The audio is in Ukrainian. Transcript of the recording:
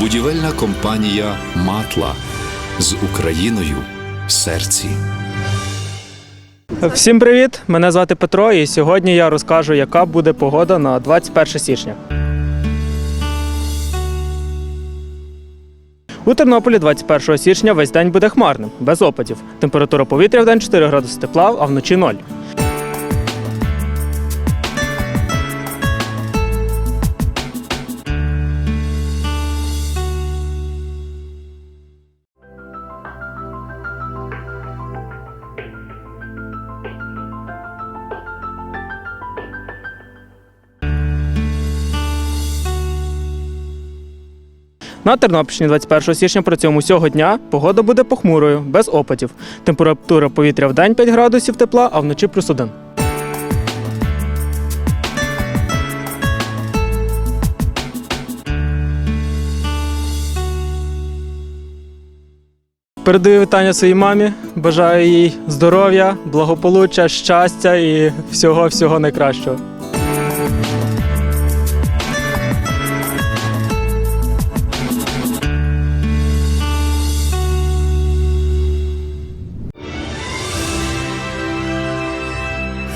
Будівельна компанія Матла з Україною в серці. Всім привіт! Мене звати Петро, і сьогодні я розкажу, яка буде погода на 21 січня. У Тернополі 21 січня весь день буде хмарним, без опадів. Температура повітря в день 4 градуси тепла, а вночі 0. На Тернопільщині 21 січня протягом усього дня погода буде похмурою, без опадів. Температура повітря в день 5 градусів тепла, а вночі плюс 1. Передаю вітання своїй мамі. Бажаю їй здоров'я, благополуччя, щастя і всього-всього найкращого.